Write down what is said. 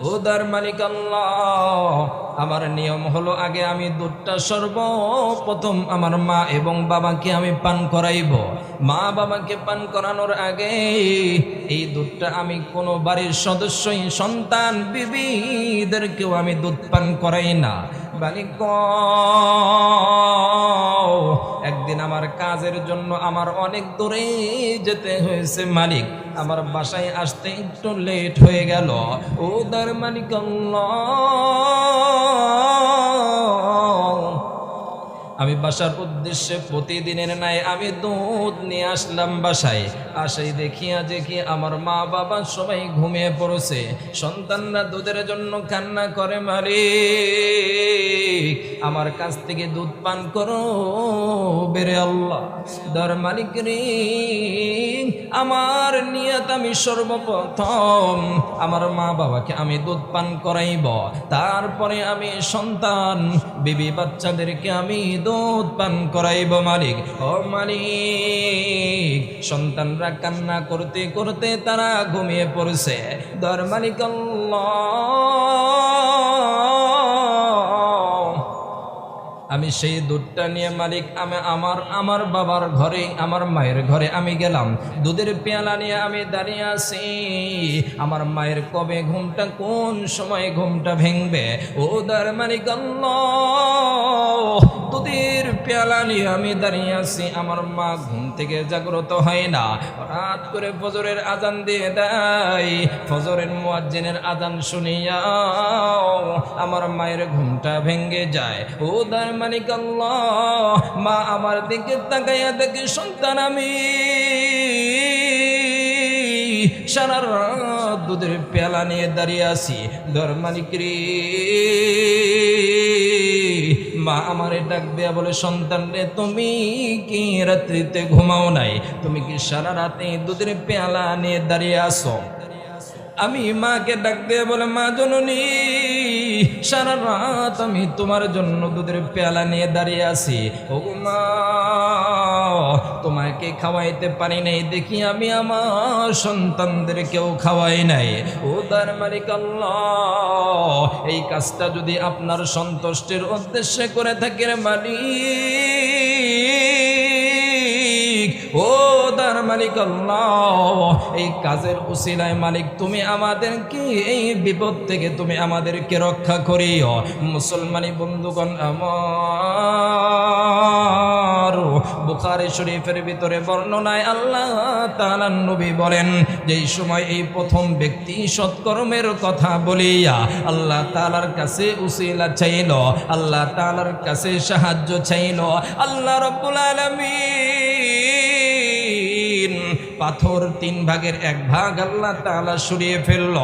উদার মালিক আল্লাহ, আমার নিয়ম হলো আগে আমি দুধটা সর্বপ্রথম আমার মা এবং বাবাকে আমি পান করাইব। মা বাবাকে পান করানোর আগে এই দুধটা আমি কোনো বাড়ির সদস্যই, সন্তান, বিবিদেরকেও আমি দুধ পান করাই না। বালিক একদিন আমার কাজের জন্য আমার অনেক দূরে যেতে হয়েছে মালিক। আমার বাসায় আসতে একটু লেট হয়ে গেল। ও দার মালিক আমি বাসার উদ্দেশ্যে প্রতিদিনের নাই আমি দুধ নিয়ে আসলাম বাসায়। আসাই দেখিয়া দেখি আমার মা বাবা সবাই ঘুমিয়ে পড়েছে। সন্তানরা দুধের জন্য কান্না করে মালিক। আমার কাছ থেকে দুধ পান করো, বেরে আল্লাহ। দর মালিক রে, আমার নিয়ত আমি সর্বপ্রথম আমার মা বাবাকে আমি দুধ পান করাইব। তারপরে আমি সন্তান, বিবি বাচ্চাদেরকে আমি দুধ পান করাইব মালিক। ও মালিক, সন্তানরা কান্না করতে করতে তারা ঘুমিয়ে পড়ছে। দর মালিক আল্লাহ আমি সেই দুধটা নিয়ে মালিক, আমি আমার আমার বাবার ঘরে, আমার মায়ের ঘরে আমি গেলাম। দুধের পেয়ালা নিয়ে আমি দাঁড়িয়ে আছি। আমার মায়ের কবে ঘুমটা, কোন সময় ঘুমটা ভেঙবে? ও দার মালিক আল্লাহ। দুধের পেয়ালা নিয়ে আমি দাঁড়িয়ে আছি, আমার মা ঘুম থেকে জাগ্রত হয় না। রাত করে ফজরের আজান দিয়ে দেয়। ফজরের মুয়াজ্জিনের আজান শুনিয়া আমার মায়ের ঘুমটা ভেঙে যায়। ও দার মালিক আল্লাহ, মা আমার দিকে তাকাইয়া দেখে, সন্তান আমি। সারা রাত দুধের পেলা নিয়ে দাঁড়িয়ে আছি। দর রে। মা আমারে ডাক দেয়া বলে, সন্তান রে, তুমি কি রাত্রিতে ঘুমাও নাই? তুমি কি সারা রাতে দুধের পেয়ালা নিয়ে দাঁড়িয়ে আসো আমি মাকে ডাক দেয়া বলে, মা জননী সারা রাত আমি তোমার জন্য দুধের পেয়ালা নিয়ে দাঁড়িয়ে আছি। ও তোমাকে খাওয়াইতে পারি নাই, দেখি আমি আমার সন্তানদের কেউ খাওয়াই নাই। ও তার মালিক এই কাজটা যদি আপনার সন্তুষ্টের উদ্দেশ্যে করে থাকেন মালিক দার মালিক আল্লাহ। এই কাজের উসিলায় মালিক, তুমি আমাদেরকে এই বিপদ থেকে তুমি আমাদেরকে রক্ষা করিও। মুসলমানি বন্ধুগণ, আমার বুখারি শরীফের ভিতরে বর্ণনায় আল্লাহ তাআলা নবী বলেন, যেই সময় এই প্রথম ব্যক্তি সৎকর্মের কথা বলিয়া আল্লাহ তাআলার কাছে উসিলা চাইল, আল্লাহ তাআলার কাছে সাহায্য চাইল, আল্লাহ রব্বুল আলামিন পাথর তিন ভাগের এক ভাগ আল্লাহ তালা সরিয়ে ফেলল।